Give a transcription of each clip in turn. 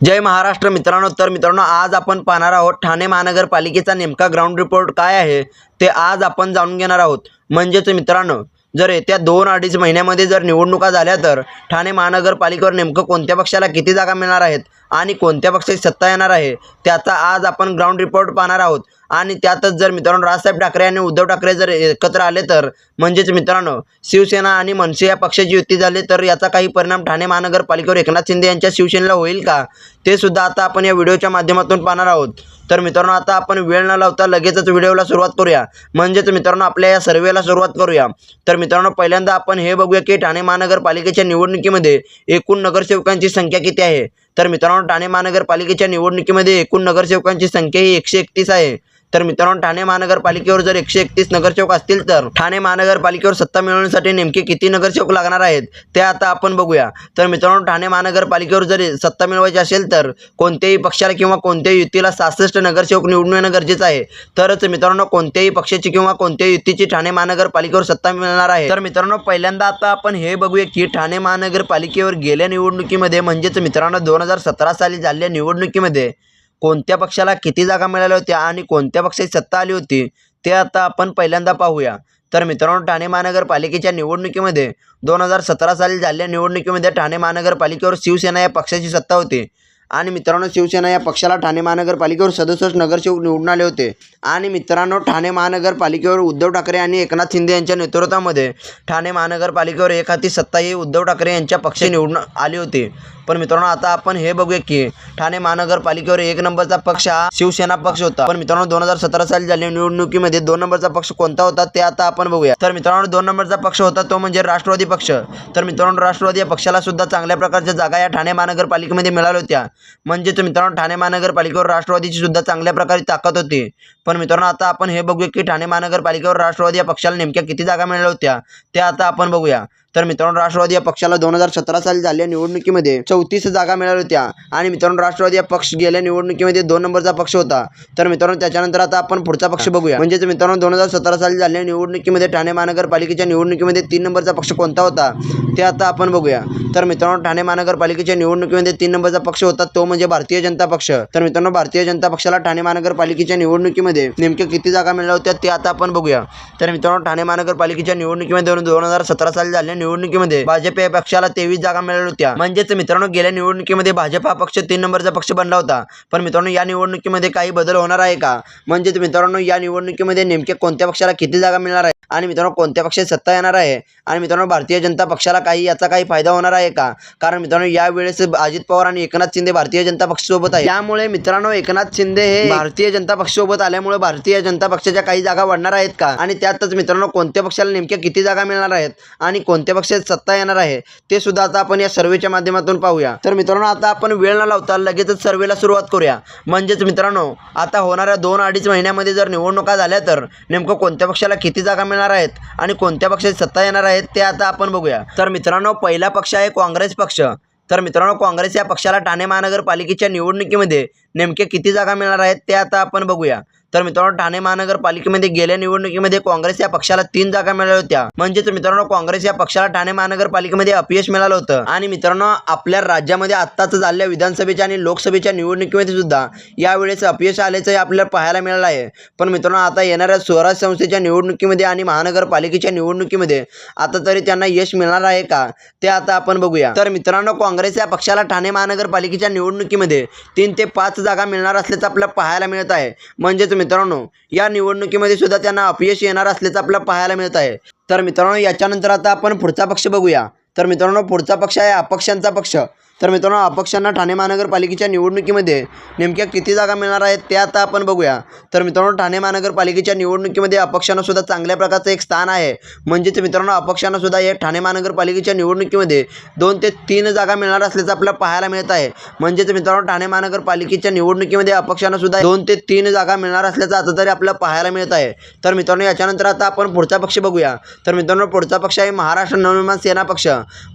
जय महाराष्ट्र मित्रांनो तर मित्रांनो आज आपण पाहणार आहोत ठाणे महानगरपालिकेचा नेमका ग्राउंड रिपोर्ट काय आहे ते आज आपण जाणून घेणार आहोत. म्हणजेच मित्रांनो जर येत्या दोन अडीच महिन्यामध्ये जर निवडणुका झाल्या तर ठाणे महानगरपालिकेवर नेमकं कोणत्या पक्षाला किती जागा मिळणार आहेत आणि कोणत्या पक्षाची सत्ता येणार आहे त्याचा आज आपण ग्राउंड रिपोर्ट पाहणार आहोत. आणि त्यातच जर मित्रांनो राजसाहेब ठाकरे आणि उद्धव ठाकरे जर एकत्र आले तर म्हणजेच मित्रांनो शिवसेना आणि मनसे या पक्षाची युती झाली तर याचा काही परिणाम ठाणे महानगरपालिकेवर एकनाथ शिंदे यांच्या शिवसेनेला होईल का? ते सुद्धा आता आपण या व्हिडिओच्या माध्यमातून पाहणार आहोत. तर मित्रांनो आता आपण वेळ न लावता लगेचच व्हिडिओला सुरुवात करूया. म्हणजेच मित्रांनो आपल्या या सर्वेला सुरुवात करूया. तर मित्रांनो पहिल्यांदा आपण हे बघूया की ठाणे महानगरपालिकेच्या निवडणुकीमध्ये एकूण नगरसेवकांची संख्या किती आहे? तर मित्रांनो ठाणे महानगरपालिकेच्या निवडणुकीमध्ये एकूण नगरसेवकांची संख्या ही एकशे एकतीस आहे. तर मित्रांनो ठाणे महानगरपालिकेवर जर एकशे एकतीस नगरसेवक असतील तर ठाणे महानगरपालिकेवर सत्ता मिळवण्यासाठी नेमके किती नगरसेवक लागणार आहेत ते आता आपण बघूया. तर मित्रांनो ठाणे महानगरपालिकेवर जर सत्ता मिळवायची असेल तर कोणत्याही पक्षाला किंवा कोणत्याही युतीला सहासष्ट नगरसेवक निवडून येणं गरजेचं आहे. तरच मित्रांनो कोणत्याही पक्षाची किंवा कोणत्याही युतीची ठाणे महानगरपालिकेवर सत्ता मिळणार आहे. तर मित्रांनो पहिल्यांदा आता आपण हे बघूया की ठाणे महानगरपालिकेवर गेल्या निवडणुकीमध्ये म्हणजेच मित्रांनो दोन हजार सतरा साली झालेल्या निवडणुकीमध्ये कोणत्या पक्षाला किती जागा मिळाल्या होत्या आणि कोणत्या पक्षाची सत्ता आली होती ते आता आपण पहिल्यांदा पाहूया. तर मित्रांनो ठाणे महानगरपालिकेच्या निवडणुकीमध्ये दोन हजार सतरा साली झालेल्या निवडणुकीमध्ये ठाणे महानगरपालिकेवर शिवसेना या पक्षाची सत्ता होती. आणि मित्रांनो शिवसेना या पक्षाला ठाणे महानगरपालिकेवर सदुसष्ट नगरसेवक निवडून आले होते. आणि मित्रांनो ठाणे महानगरपालिकेवर उद्धव ठाकरे आणि एकनाथ शिंदे यांच्या नेतृत्वामध्ये ठाणे महानगरपालिकेवर एक हाती सत्ता ही उद्धव ठाकरे यांच्या पक्ष निवडून आली होती. पण मित्रांनो आता आपण हे बघूया की ठाणे महानगरपालिकेवर एक नंबरचा पक्ष हा शिवसेना पक्ष होता. पण मित्रांनो दोन हजार सतरा साली झालेल्या निवडणुकीमध्ये दोन नंबरचा पक्ष कोणता होता ते आता आपण बघूया. तर मित्रांनो दोन नंबरचा पक्ष होता तो म्हणजे राष्ट्रवादी पक्ष. तर मित्रांनो राष्ट्रवादी या पक्षाला सुद्धा चांगल्या प्रकारच्या जागा या ठाणे महानगरपालिकेमध्ये मिळाल्या होत्या. म्हणजेच मित्रांनो ठाणे महानगरपालिकेवर राष्ट्रवादीची सुद्धा चांगल्या प्रकारे ताकद होती. पण मित्रांनो आता आपण हे बघूया की ठाणे महानगरपालिकेवर राष्ट्रवादी या पक्षाला नेमक्या किती जागा मिळाल्या होत्या त्या आता आपण बघूया. तर मित्रांनो राष्ट्रवादी या पक्षाला दोन हजार सतरा साली झालेल्या निवडणुकीमध्ये चौतीस जागा मिळाल्या होत्या. आणि मित्रांनो राष्ट्रवादी या पक्ष गेल्या निवडणुकीमध्ये दोन नंबरचा पक्ष होता. तर मित्रांनो त्याच्यानंतर आता आपण पुढचा पक्ष बघूया. म्हणजेच मित्रांनो दोन हजार सतरा साली झालेल्या निवडणुकीमध्ये ठाणे महानगरपालिकेच्या निवडणुकीमध्ये तीन नंबरचा पक्ष कोणता होता ते आता आपण बघूया. तर मित्रांनो ठाणे महानगरपालिकेच्या निवडणुकीमध्ये तीन नंबरचा पक्ष होता तो म्हणजे भारतीय जनता पक्ष. तर मित्रांनो भारतीय जनता पक्षाला ठाणे महानगरपालिकेच्या निवडणुकीमध्ये नेमक्या किती जागा मिळाल्या होत्या ते आता आपण बघूया. तर मित्रांनो ठाणे महानगरपालिकेच्या निवडणुकीमध्ये दोन हजार सतरा साली झालेल्या निवडणुकीमध्ये भाजप या पक्षाला तेवीस जागा मिळाल्या होत्या. म्हणजेच मित्रांनो गेल्या निवडणुकीमध्ये भाजप हा पक्ष तीन नंबरचा पक्ष बनला होता. पण मित्रांनो या निवडणुकीमध्ये काही बदल होणार आहे का? म्हणजेच मित्रांनो या निवडणुकीमध्ये नेमक्या कोणत्या पक्षाला किती जागा मिळणार आहे? आणि मित्रांनो कोणत्या पक्षात सत्ता येणार आहे? आणि मित्रांनो भारतीय जनता पक्षाला काही याचा काही फायदा होणार आहे का? कारण मित्रांनो यावेळेस अजित पवार आणि एकनाथ शिंदे भारतीय जनता पक्षासोबत आहे त्यामुळे मित्रांनो एकनाथ शिंदे हे भारतीय जनता पक्षासोबत आल्यामुळे भारतीय जनता पक्षाच्या काही जागा वाढणार आहेत का? आणि त्यातच मित्रांनो कोणत्या पक्षाला नेमक्या किती जागा मिळणार आहेत? आणि कोणत्या पक्षात सत्ता येणार आहे ते सुद्धा आता आपण या सर्वेच्या माध्यमातून पाहूया. तर मित्रांनो आता आपण वेळ न लावता लगेचच सर्वेला सुरुवात करूया. म्हणजेच मित्रांनो आता होणाऱ्या दोन अडीच महिन्यामध्ये जर निवडणुका झाल्या तर नेमकं कोणत्या पक्षाला किती जागा मिळणार आहेत आणि कोणत्या पक्षाची सत्ता येणार आहेत ते आता आपण बघूया. तर मित्रांनो पहिला पक्ष आहे काँग्रेस पक्ष. तर मित्रांनो काँग्रेस या पक्षाला ठाणे महानगरपालिकेच्या निवडणुकीमध्ये नेमके किती जागा मिळणार आहेत ते आता आपण बघूया. तर मित्रांनो ठाणे महानगरपालिकेमध्ये गेल्या निवडणुकीमध्ये काँग्रेस या पक्षाला तीन जागा मिळाल्या होत्या. म्हणजेच मित्रांनो काँग्रेस या पक्षाला ठाणे महानगरपालिकेमध्ये अपयश मिळालं होतं. आणि मित्रांनो आपल्या राज्यामध्ये आत्ताच झालेल्या विधानसभेच्या आणि लोकसभेच्या निवडणुकीमध्ये सुद्धा यावेळेस अपयश आल्याचं आपल्याला पाहायला मिळालं आहे. पण मित्रांनो आता येणाऱ्या स्वराज संस्थेच्या निवडणुकीमध्ये आणि महानगरपालिकेच्या निवडणुकीमध्ये आता तरी त्यांना यश मिळणार आहे का ते आता आपण बघूया. तर मित्रांनो काँग्रेस या पक्षाला ठाणे महानगरपालिकेच्या निवडणुकीमध्ये तीन ते पाच जागा मिळणार असल्याचं आपल्याला पाहायला मिळत आहे. म्हणजेच मित्रांनो या निवडणुकीमध्ये सुद्धा त्यांना अपयश येणार असल्याचं आपल्याला पाहायला मिळत आहे. तर मित्रांनो याच्यानंतर आता आपण पुढचा पक्ष बघूया. तर मित्रांनो पुढचा पक्ष आहे अपक्षांचा पक्ष. तर मित्रांनो अपक्षांना ठाणे महानगरपालिकेच्या निवडणुकीमध्ये नेमक्या किती जागा मिळणार आहेत ते आता आपण बघूया. तर मित्रांनो ठाणे महानगरपालिकेच्या निवडणुकीमध्ये अपक्षांना सुद्धा चांगल्या प्रकारचं एक स्थान आहे. म्हणजेच मित्रांनो अपक्षांना सुद्धा हे ठाणे महानगरपालिकेच्या निवडणुकीमध्ये दोन ते तीन जागा मिळणार असल्याचं आपल्याला पाहायला मिळत आहे. म्हणजेच मित्रांनो ठाणे महानगरपालिकेच्या निवडणुकीमध्ये अपक्षांना सुद्धा दोन ते तीन जागा मिळणार असल्याचं आता तरी आपल्याला पाहायला मिळत आहे. तर मित्रांनो याच्यानंतर आता आपण पुढचा पक्ष बघूया. तर मित्रांनो पुढचा पक्ष आहे महाराष्ट्र नवनिर्माण सेना पक्ष.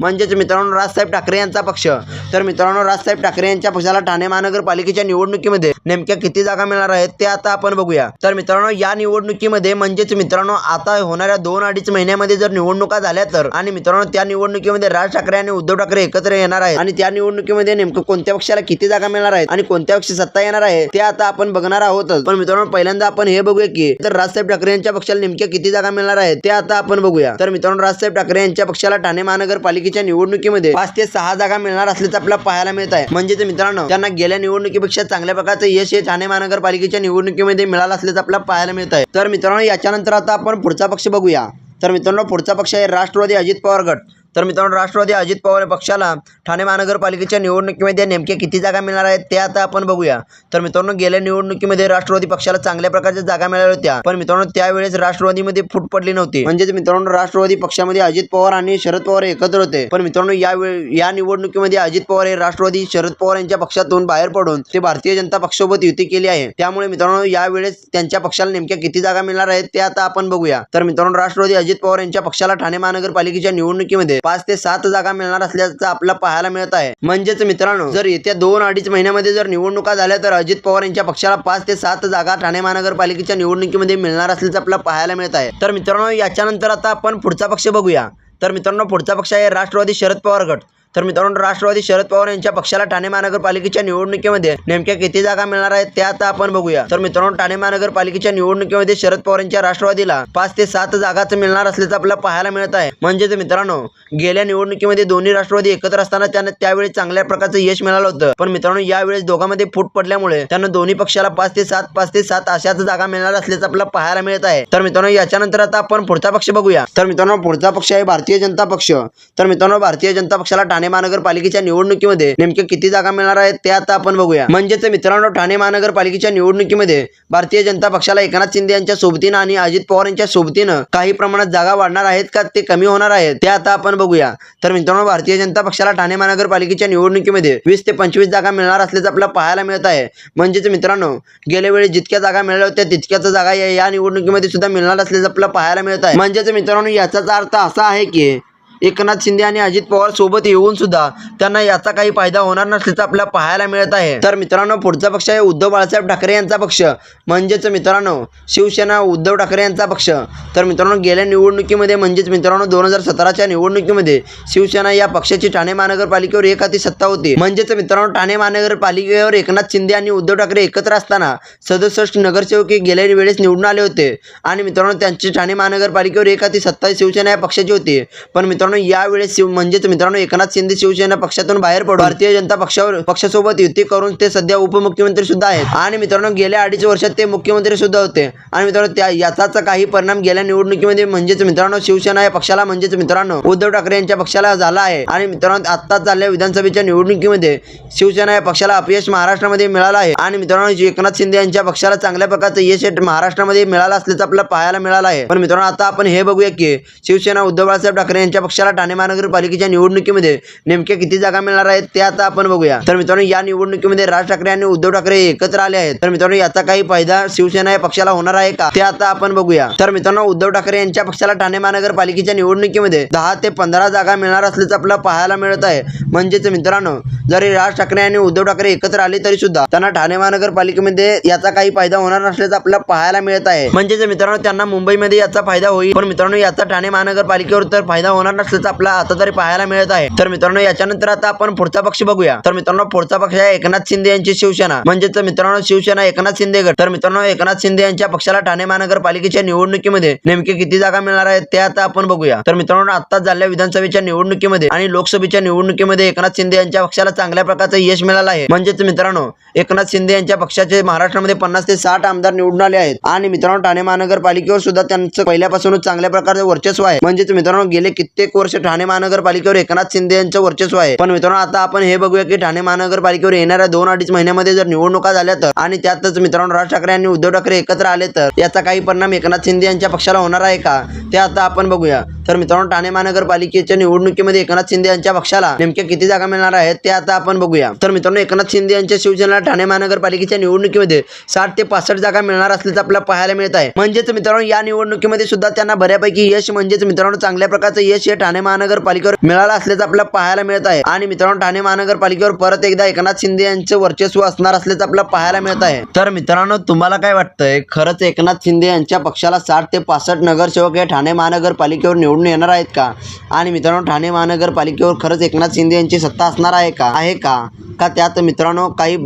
म्हणजेच मित्रांनो राजसाहेब ठाकरे यांचा पक्ष. तर मित्रांनो राजसाहेब ठाकरे यांच्या पक्षाला ठाणे महानगरपालिकेच्या निवडणुकीमध्ये नेमक्या किती जागा मिळणार आहेत ते आता आपण बघूया. तर मित्रांनो या निवडणुकीमध्ये म्हणजेच मित्रांनो आता होणाऱ्या दोन अडीच महिन्यामध्ये जर निवडणुका झाल्या तर आणि मित्रांनो त्या निवडणुकीमध्ये राज ठाकरे आणि उद्धव ठाकरे एकत्र येणार आहेत आणि त्या निवडणुकीमध्ये नेमकं कोणत्या पक्षाला किती जागा मिळणार आहेत आणि कोणत्या पक्षी सत्ता येणार आहे ते आता आपण बघणार आहोतच. पण मित्रांनो पहिल्यांदा आपण हे बघूया की तर राजसाहेब ठाकरे यांच्या पक्षाला नेमक्या किती जागा मिळणार आहेत ते आता आपण बघूया. तर मित्रांनो राजसाहेब ठाकरे यांच्या पक्षाला ठाणे महानगरपालिकेच्या निवडणुकीमध्ये पाच ते सहा जागा मिळणार असल्याचं आपल्याला पाहायला मिळत आहे म्हणजेच मित्रांनो त्यांना गेल्या निवडणुकीपेक्षा चांगल्या प्रकारचं यश हे ठाणे महानगरपालिकेच्या निवडणुकीमध्ये मिळालं असल्याचं आपल्याला पाहायला मिळत आहे तर मित्रांनो याच्यानंतर आता आपण पुढचा पक्ष बघूया. तर मित्रांनो पुढचा पक्ष आहे राष्ट्रवादी अजित पवार गट. तर मित्रांनो राष्ट्रवादी अजित पवार पक्षाला ठाणे महानगरपालिकेच्या निवडणुकीमध्ये नेमक्या किती जागा मिळणार आहेत ते आता आपण बघूया. तर मित्रांनो गेल्या निवडणुकीमध्ये राष्ट्रवादी पक्षाला चांगल्या प्रकारच्या जागा मिळाल्या होत्या. पण मित्रांनो त्यावेळेस राष्ट्रवादीमध्ये फूट पडली नव्हती. म्हणजेच मित्रांनो राष्ट्रवादी पक्षामध्ये अजित पवार आणि शरद पवार एकत्र होते. पण मित्रांनो यावेळी या निवडणुकीमध्ये अजित पवार हे राष्ट्रवादी शरद पवार यांच्या पक्षातून बाहेर पडून ते भारतीय जनता पक्षासोबत युती केली आहे. त्यामुळे मित्रांनो यावेळेस त्यांच्या पक्षाला नेमक्या किती जागा मिळणार आहेत ते आता आपण बघूया. तर मित्रांनो राष्ट्रवादी अजित पवार यांच्या पक्षाला ठाणे महानगरपालिकेच्या निवडणुकीमध्ये पाच ते सात जागा मिळणार असल्याचं आपल्याला पाहायला मिळत आहे. म्हणजेच मित्रांनो जर येत्या दोन अडीच महिन्यामध्ये जर निवडणुका झाल्या तर अजित पवार यांच्या पक्षाला पाच ते सात जागा ठाणे महानगरपालिकेच्या निवडणुकीमध्ये मिळणार असल्याचं आपल्याला पाहायला मिळत आहे. तर मित्रांनो याच्यानंतर आता आपण पुढचा पक्ष बघूया. तर मित्रांनो पुढचा पक्ष आहे राष्ट्रवादी शरद पवार गट. तर मित्रांनो राष्ट्रवादी शरद पवार यांच्या पक्षाला ठाणे महानगरपालिकेच्या निवडणुकीमध्ये नेमक्या किती जागा मिळणार आहेत त्या आता आपण बघूया. तर मित्रांनो ठाणे महानगरपालिकेच्या निवडणुकीमध्ये शरद पवार यांच्या राष्ट्रवादीला पाच ते सात जागाच मिळणार असल्याचं आपल्याला पाहायला मिळत आहे. म्हणजेच मित्रांनो गेल्या निवडणुकीमध्ये दोन्ही राष्ट्रवादी एकत्र असताना त्यांना त्यावेळी चांगल्या प्रकारचं यश मिळालं होतं. पण मित्रांनो यावेळेस दोघांमध्ये फूट पडल्यामुळे त्यांना दोन्ही पक्षाला पाच ते सात पाच ते सात अशाच जागा मिळणार असल्याचं आपल्याला पाहायला मिळत आहे. तर मित्रांनो याच्यानंतर आता आपण पुढचा पक्ष बघूया. तर मित्रांनो पुढचा पक्ष आहे भारतीय जनता पक्ष. तर मित्रांनो भारतीय जनता पक्षाला ठाणे महानगरपालिकेच्या निवडणुकीमध्ये नेमक्या किती जागा मिळणार आहेत ते आता आपण बघूया. म्हणजेच मित्रांनो ठाणे महानगरपालिकेच्या निवडणुकीमध्ये भारतीय जनता पक्षाला एकनाथ शिंदे यांच्या सोबतीनं आणि अजित पवार यांच्या सोबतीनं काही प्रमाणात जागा वाढणार आहेत का? ते कमी होणार आहेत ते आता आपण बघूया. तर मित्रांनो भारतीय जनता पक्षाला ठाणे महानगरपालिकेच्या निवडणुकीमध्ये वीस ते पंचवीस जागा मिळणार असल्याचं आपल्याला पाहायला मिळत आहे. म्हणजेच मित्रांनो गेल्या वेळी जितक्या जागा मिळाल्या होत्या तितक्याच जागा या निवडणुकीमध्ये सुद्धा मिळणार असल्याचं आपल्याला पाहायला मिळत आहे. म्हणजेच मित्रांनो याचाच अर्थ असा आहे की एकनाथ शिंदे आणि अजित पवार सोबत येऊन सुद्धा त्यांना याचा काही फायदा होणार नसल्याचं आपल्याला पाहायला मिळत आहे. तर मित्रांनो पुढचा पक्ष आहे उद्धव बाळासाहेब ठाकरे यांचा पक्ष. म्हणजेच मित्रांनो शिवसेना उद्धव ठाकरे यांचा पक्ष. तर मित्रांनो गेल्या निवडणुकीमध्ये म्हणजेच मित्रांनो दोन हजार सतराच्या निवडणुकीमध्ये शिवसेना या पक्षाची ठाणे महानगरपालिकेवर एक हाती सत्ता होती. म्हणजेच मित्रांनो ठाणे महानगरपालिकेवर एकनाथ शिंदे आणि उद्धव ठाकरे एकत्र असताना सदुसष्ट नगरसेवक हे गेल्या वेळेस निवडून आले होते. आणि मित्रांनो त्यांची ठाणे महानगरपालिकेवर एक हाती सत्ता शिवसेना या पक्षाची होती. पण मित्रांनो यावेळेस शिव म्हणजेच मित्रांनो एकनाथ शिंदे शिवसेना पक्षातून बाहेर पडून भारतीय जनता पक्षावर पक्षासोबत युती करून ते सध्या उपमुख्यमंत्री सुद्धा आहेत. आणि मित्रांनो गेल्या अडीच वर्षात ते मुख्यमंत्री सुद्धा होते. आणि मित्रांनो त्या याचाच काही परिणाम गेल्या निवडणुकीमध्ये म्हणजेच मित्रांनो शिवसेना या पक्षाला म्हणजेच मित्रांनो उद्धव ठाकरे यांच्या पक्षाला झाला आहे. आणि मित्रांनो आत्ताच झालेल्या विधानसभेच्या निवडणुकीमध्ये शिवसेना या पक्षाला अपयश महाराष्ट्रामध्ये मिळालं आहे. आणि मित्रांनो एकनाथ शिंदे यांच्या पक्षाला चांगल्या प्रकारचं यश महाराष्ट्रामध्ये मिळालं असल्याचं आपल्याला पाहायला मिळालं आहे. पण मित्रांनो आता आपण हे बघूया की शिवसेना उद्धव बाळासाहेब ठाकरे यांच्या पक्षाला पक्षाला ठाणे महानगरपालिकेच्या निवडणुकीमध्ये नेमक्या किती जागा मिळणार आहेत ते आता आपण बघूया. तर मित्रांनो या निवडणुकीमध्ये राज ठाकरे आणि उद्धव ठाकरे एकत्र आले आहेत. तर मित्रांनो याचा काही फायदा शिवसेना या पक्षाला होणार आहे का ते आता आपण बघूया. तर मित्रांनो उद्धव ठाकरे यांच्या पक्षाला ठाणे महानगरपालिकेच्या निवडणुकीमध्ये दहा ते पंधरा जागा मिळणार असल्याचं आपल्याला पाहायला मिळत आहे. म्हणजेच मित्रांनो जरी राज ठाकरे आणि उद्धव ठाकरे एकत्र आले तरी सुद्धा त्यांना ठाणे महानगरपालिकेमध्ये याचा काही फायदा होणार नसल्याचं आपल्याला पाहायला मिळत आहे. म्हणजेच मित्रांनो त्यांना मुंबईमध्ये याचा फायदा होईल. पण मित्रांनो याचा ठाणे महानगरपालिकेवर तर फायदा होणार नसल्याचं आपल्याला आता तरी पाहायला मिळत आहे. तर मित्रांनो याच्यानंतर आता आपण पुढचा पक्ष बघूया. तर मित्रांनो पुढचा पक्ष आहे एकनाथ शिंदे यांची शिवसेना. म्हणजेच मित्रांनो शिवसेना एकनाथ शिंदे गट तर मित्रांनो एकनाथ शिंदे यांच्या पक्षाला ठाणे महानगरपालिकेच्या निवडणुकीमध्ये नेमके किती जागा मिळणार आहेत ते आता आपण बघूया. तर मित्रांनो आता झालेल्या विधानसभेच्या निवडणुकीमध्ये आणि लोकसभेच्या निवडणुकीमध्ये एकनाथ शिंदे यांच्या पक्षाला चांगल्या प्रकारचं यश मिळालं आहे. म्हणजेच मित्रांनो एकनाथ शिंदे यांच्या पक्षाचे महाराष्ट्रामध्ये पन्नास ते साठ आमदार निवडून आले आहेत. आणि मित्रांनो ठाणे महानगरपालिकेवर सुद्धा त्यांचं पहिल्यापासूनच चांगल्या प्रकारचं वर्चस्व आहे. म्हणजेच मित्रांनो गेले कित्येक वर्ष ठाणे महानगरपालिकेवर एकनाथ शिंदे यांचं वर्चस्व आहे. पण मित्रांनो आता आपण हे बघूया की ठाणे महानगरपालिकेवर येणाऱ्या दोन अडीच महिन्यामध्ये जर निवडणुका झाल्या तर आणि त्यातच मित्रांनो राज ठाकरे आणि उद्धव ठाकरे एकत्र आले तर याचा काही परिणाम एकनाथ शिंदे यांच्या पक्षाला होणार आहे का? ते आता आपण बघूया. तर मित्रांनो ठाणे महानगरपालिकेच्या निवडणुकीमध्ये एकनाथ शिंदे यांच्या पक्षाला नेमक्या किती जागा मिळणार आहेत ते आता आपण बघूया. तर मित्रांनो एकनाथ शिंदे यांच्या शिवसेनेला ठाणे महानगरपालिकेच्या निवडणुकीमध्ये साठ ते पासष्ट जागा मिळणार असल्याचं आपल्याला पाहायला मिळत आहे. म्हणजेच मित्रांनो या निवडणुकीमध्ये सुद्धा त्यांना बऱ्यापैकी यश म्हणजेच मित्रांनो चांगल्या प्रकारचं यश हे ठाणे महानगरपालिकेवर मिळालं असल्याचं आपल्याला पाहायला मिळत आहे. आणि मित्रांनो ठाणे महानगरपालिकेवर परत एकदा एकनाथ शिंदे यांचं वर्चस्व असणार असल्याचं आपल्याला पाहायला मिळत आहे. तर मित्रांनो तुम्हाला काय वाटतंय? खरंच एकनाथ शिंदे यांच्या पक्षाला साठ ते पासष्ट नगरसेवक हे ठाणे महानगरपालिकेवर निवडून येणार आहेत का? आणि मित्रांनो ठाणे महानगरपालिकेवर खरंच एकनाथ शिंदे यांची सत्ता असणार आहे का? आहे का? का त्यात मित्रांनो काही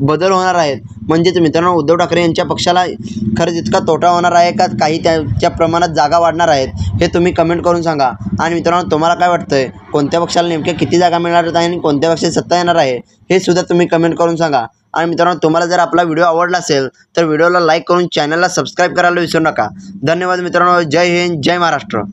बदल होणार आहेत. म्हणजेच मित्रांनो उद्धव ठाकरे यांच्या पक्षाला खरंच इतका तोटा होणार आहे का? काही त्याच्या प्रमाणात जागा वाढणार आहेत हे तुम्ही कमेंट करून सांगा. आणि मित्रांनो तुम्हाला काय वाटतंय? कोणत्या पक्षाला नेमक्या किती जागा मिळणार आहेत आणि कोणत्या पक्षाची सत्ता येणार आहे हे सुद्धा तुम्ही कमेंट करून सांगा. आणि मित्रांनो तुम्हाला जर आपला व्हिडिओ आवडला असेल तर व्हिडिओला लाईक करून चॅनलला सबस्क्राईब करायला विसरू नका. धन्यवाद मित्रांनो. जय हिंद जय महाराष्ट्र.